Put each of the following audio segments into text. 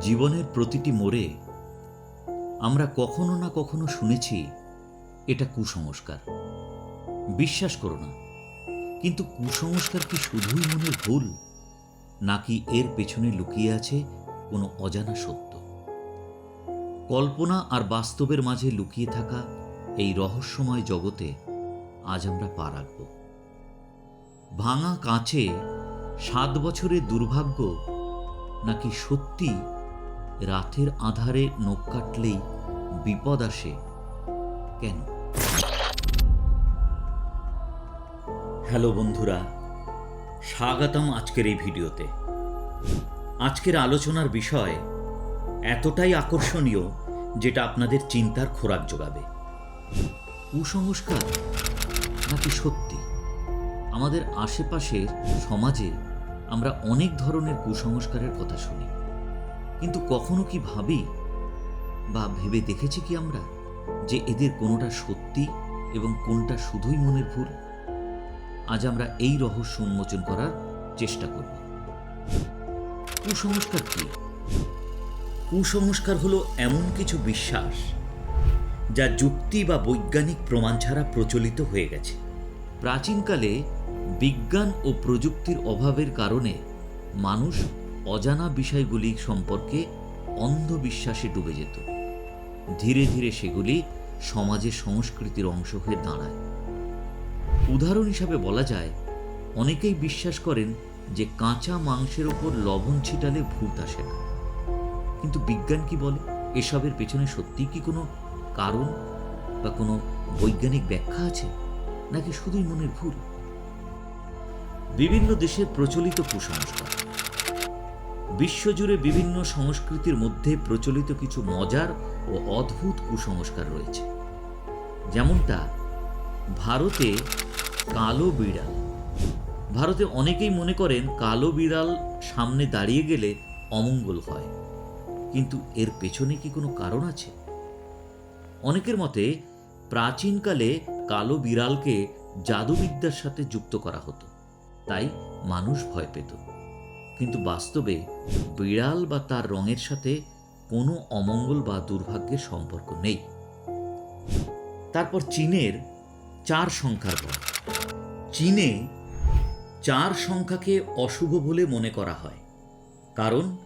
জীবনের প্রতিটি মোড়ে আমরা কখনো না কখনো শুনেছি এটা কুসংস্কার। বিশ্বাস করো না, কিন্তু কুসংস্কার কি শুধুই মনের ভুল, নাকি এর পেছনে লুকিয়ে আছে কোনো অজানা সত্য? কল্পনা আর বাস্তবের মাঝে লুকিয়ে থাকা এই রহস্যময় জগতে আজ আমরা পা রাখব। ভাঙা কাঁচে সাত বছরের দুর্ভাগ্য নাকি সত্যি রাতের আধারে নখ কাটলেই বিপদ আসে। কেন? হ্যালো বন্ধুরা, স্বাগতম আজকের এই ভিডিওতে। আজকের আলোচনার বিষয় এতটাই আকর্ষণীয় যেটা আপনাদের চিন্তার খোরাক যোগাবে। কুসংস্কার নাকি সত্যি? আমাদের আশেপাশের সমাজে আমরা অনেক ধরনের কুসংস্কারের কথা শুনি। কিন্তু কখনো কি ভাবি বা ভেবে দেখেছি কি আমরা যে এদের কোনোটা সত্যি এবং কোনটা শুধুই মনের ভুল? আজ আমরা এই রহস্য উন্মোচন করার চেষ্টা করব। কুসংস্কার কি? কুসংস্কার হলো এমন কিছু বিশ্বাস যা যুক্তি বা বৈজ্ঞানিক প্রমাণ ছাড়া প্রচলিত হয়ে গেছে। প্রাচীনকালে বিজ্ঞান ও প্রযুক্তির অভাবের কারণে মানুষ অজানা বিষয়গুলি সম্পর্কে অন্ধবিশ্বাসে ডুবে যেত। ধীরে ধীরে সেগুলি সমাজের সংস্কৃতির অংশ হয়ে দাঁড়ায়। উদাহরণ হিসাবে বলা যায়, অনেকেই বিশ্বাস করেন যে কাঁচা মাংসের ওপর লবণ ছিটালে ভূত আসে না। কিন্তু বিজ্ঞান কি বলে? এসবের পেছনে সত্যি কি কোনো কারণ বা কোনো বৈজ্ঞানিক ব্যাখ্যা আছে? নাকি শুধুই মনের ভুল? বিভিন্ন দেশের প্রচলিত কুসংস্কার বিশ্বজুড়ে বিভিন্ন সংস্কৃতির মধ্যে প্রচলিত কিছু মজার ও অদ্ভুত কুসংস্কার রয়েছে। যেমনটা, ভারতে কালো বিড়াল। ভারতে অনেকেই মনে করেন কালো বিড়াল সামনে দাঁড়িয়ে গেলে অমঙ্গল হয়। কিন্তু এর পেছনে কি কোনো কারণ আছে? অনেকের মতে, প্রাচীনকালে কালো বিড়ালকে জাদুবিদ্যার সাথে যুক্ত করা হতো। তাই মানুষ ভয় পেত। কিন্তু বাস্তবে বিড়াল বা তার রঙের সাথে কোনো অমঙ্গল বা দুর্ভাগ্যের সম্পর্ক নেই। তারপর চীনের চার সংখ্যার পর চীনে চার সংখ্যাকে অশুভ বলে মনে করা হয়। কারণ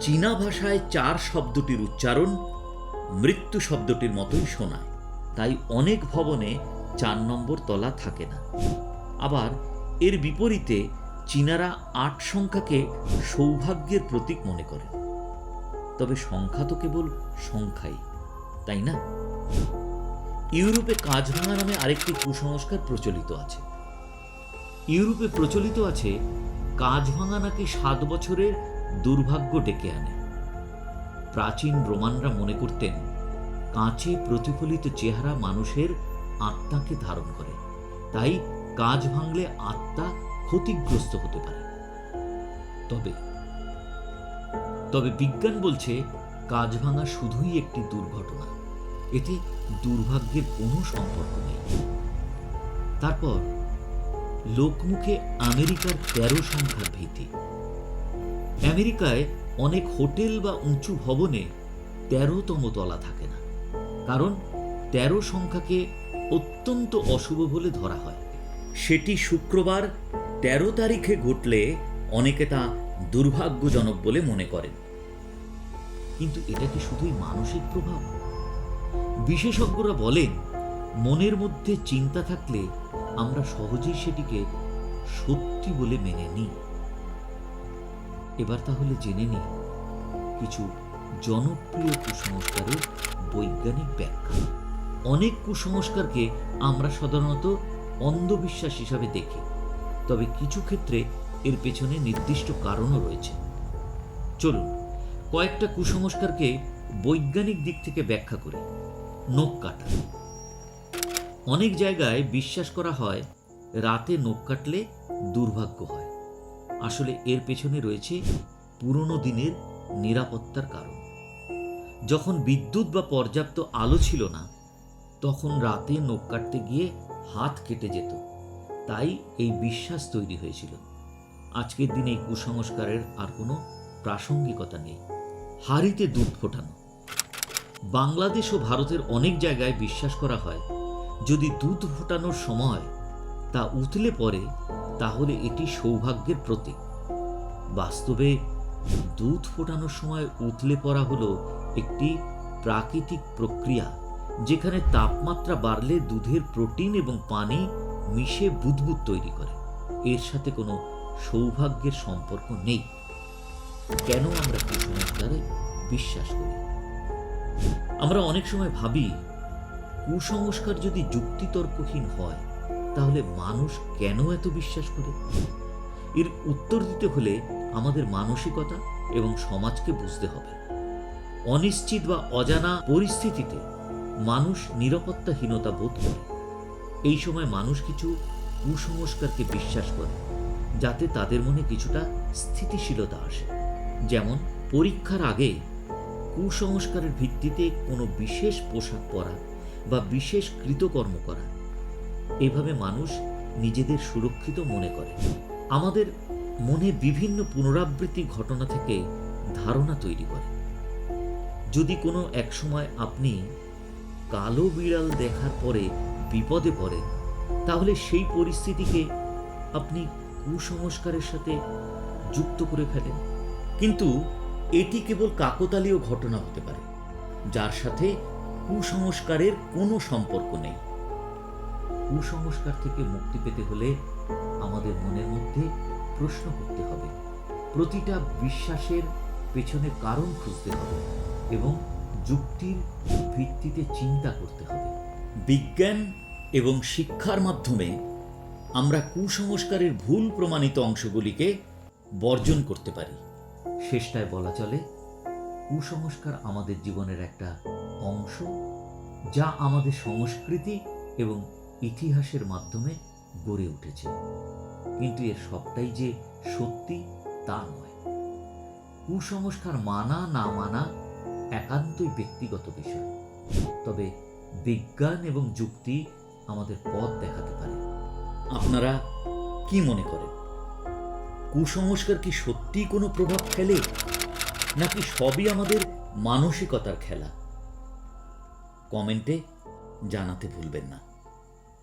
চীনা ভাষায় চার শব্দটির উচ্চারণ মৃত্যু শব্দটির মতোই শোনায়। তাই অনেক ভবনে চার নম্বর তলা থাকে না। আবার এর বিপরীতে চীনারা আট সংখ্যাকে সৌভাগ্যের প্রতীক মনে করে তবে সংখ্যা তো কেবল সংখ্যাই, তাই না? ইউরোপে কাজভাঙা নামে আরেকটি কুসংস্কার প্রচলিত আছে। ইউরোপে প্রচলিত আছে কাজভাঙা নাকি সাত বছরের দুর্ভাগ্য ডেকে আনে। প্রাচীন রোমানরা মনে করতেন, কাঁচে প্রতিফলিত চেহারা মানুষের আত্মাকে ধারণ করে। তাই কাজ ভাঙলে আত্মা ক্ষতিগ্রস্ত হতে পারে। তবে তবে বিজ্ঞান বলছে কাজ ভাঙা শুধুই একটি দুর্ঘটনা। এতে দুর্ভাগ্যের কোনো সম্পর্ক নেই। তারপর, লোকমুখে আমেরিকার তেরো সংখ্যার ভীতি। আমেরিকায় অনেক হোটেল বা উঁচু ভবনে তেরোতম তলা থাকে না। কারণ, তেরো সংখ্যাকে অত্যন্ত অশুভ বলে ধরা হয়। সেটি শুক্রবার তেরো তারিখে ঘটলে অনেকে তা দুর্ভাগ্যজনক বলে মনে করেন। কিন্তু এটা কি শুধুই মানসিক প্রভাব? বিশেষজ্ঞরা বলেন, মনের মধ্যে চিন্তা থাকলে আমরা সহজেই সেটিকে সত্যি বলে মেনে নিই। এবার তাহলে জেনে নিই, কিছু জনপ্রিয় কুসংস্কারের বৈজ্ঞানিক ব্যাখ্যা। অনেক কুসংস্কারকে আমরা সাধারণত অন্ধবিশ্বাস হিসাবে দেখি। তবে কিছু ক্ষেত্রে এর পেছনে নির্দিষ্ট কারণও রয়েছে। চলুন, কয়েকটা কুসংস্কারকে বৈজ্ঞানিক দিক থেকে ব্যাখ্যা করি। নখ কাটা। অনেক জায়গায় বিশ্বাস করা হয়, রাতে নখ কাটলে দুর্ভাগ্য হয়। আসলে এর পেছনে রয়েছে পুরনো দিনের নিরাপত্তার কারণ। যখন বিদ্যুৎ বা পর্যাপ্ত আলো ছিল না, তখন রাতে নখ কাটতে গিয়ে হাত কেটে যেত। তাই এই বিশ্বাস তৈরি হয়েছিল। আজকের দিনে এই কুসংস্কারের আর কোনো প্রাসঙ্গিকতা নেই। হাড়িতে দুধ ফোটানো। বাংলাদেশ ও ভারতের অনেক জায়গায় বিশ্বাস করা হয়, যদি দুধ ফোটানোর সময় তা উতলে পড়ে, তাহলে এটি সৌভাগ্যের প্রতীক। বাস্তবে দুধ ফোটানোর সময় উতলে পড়া হলো একটি প্রাকৃতিক প্রক্রিয়া, যেখানে তাপমাত্রা বাড়লে দুধের প্রোটিন এবং পানি মিশে বুদবুদ তৈরি করে। এর সাথে কোনো সৌভাগ্যের সম্পর্ক নেই। কেন আমরা কুসংস্কারে বিশ্বাস করি? আমরা অনেক সময় ভাবি, কুসংস্কার যদি যুক্তিতর্কহীন হয়, তাহলে মানুষ কেন এত বিশ্বাস করে? এর উত্তর দিতে হলে আমাদের মানসিকতা এবং সমাজকে বুঝতে হবে। অনিশ্চিত বা অজানা পরিস্থিতিতে মানুষ নিরাপত্তাহীনতা বোধ করে। এই সময় মানুষ কিছু কুসংস্কারকে বিশ্বাস করে, যাতে তাদের মনে কিছুটা স্থিতিশীলতা আসে। যেমন, পরীক্ষার আগে কুসংস্কারের ভিত্তিতে কোনো বিশেষ পোশাক পরা বা বিশেষ কৃতকর্ম করা। এভাবে মানুষ নিজেদের সুরক্ষিত মনে করে। আমাদের মনে বিভিন্ন পুনরাবৃত্তি ঘটনা থেকে ধারণা তৈরি করে। যদি কোনো এক সময় আপনি কালো বিড়াল দেখার পরে বিপদে পড়েন তাহলে সেই পরিস্থিতিকে আপনি কুসংস্কারের সাথে যুক্ত করে ফেলেন। কিন্তু এটি কেবল কাকতালীয় ঘটনা হতে পারে, যার সাথে কুসংস্কারের কোনো সম্পর্ক নেই। কুসংস্কার থেকে মুক্তি পেতে হলে আমাদের মনের মধ্যে প্রশ্ন করতে হবে। প্রতিটা বিশ্বাসের পেছনে কারণ খুঁজতে হবে এবং যুক্তির ভিত্তিতে চিন্তা করতে হবে। বিজ্ঞান এবং শিক্ষার মাধ্যমে আমরা কুসংস্কারের ভুল প্রমাণিত অংশগুলিকে বর্জন করতে পারি। শেষটায় বলা চলে, কুসংস্কার আমাদের জীবনের একটা অংশ যা আমাদের সংস্কৃতি এবং ইতিহাসের মাধ্যমে গড়ে উঠেছে। কিন্তু এর সবটাই যে সত্যি তা নয়। কুসংস্কার মানা না মানা একান্তই ব্যক্তিগত বিষয়। তবে বিজ্ঞান এবং যুক্তি আমাদের পথ দেখাতে পারে। আপনারা কি মনে করেন? কুসংস্কার কি সত্যিই কোনো প্রভাব ফেলে, নাকি সবই আমাদের মানসিকতার খেলা? কমেন্টে জানাতে ভুলবেন না।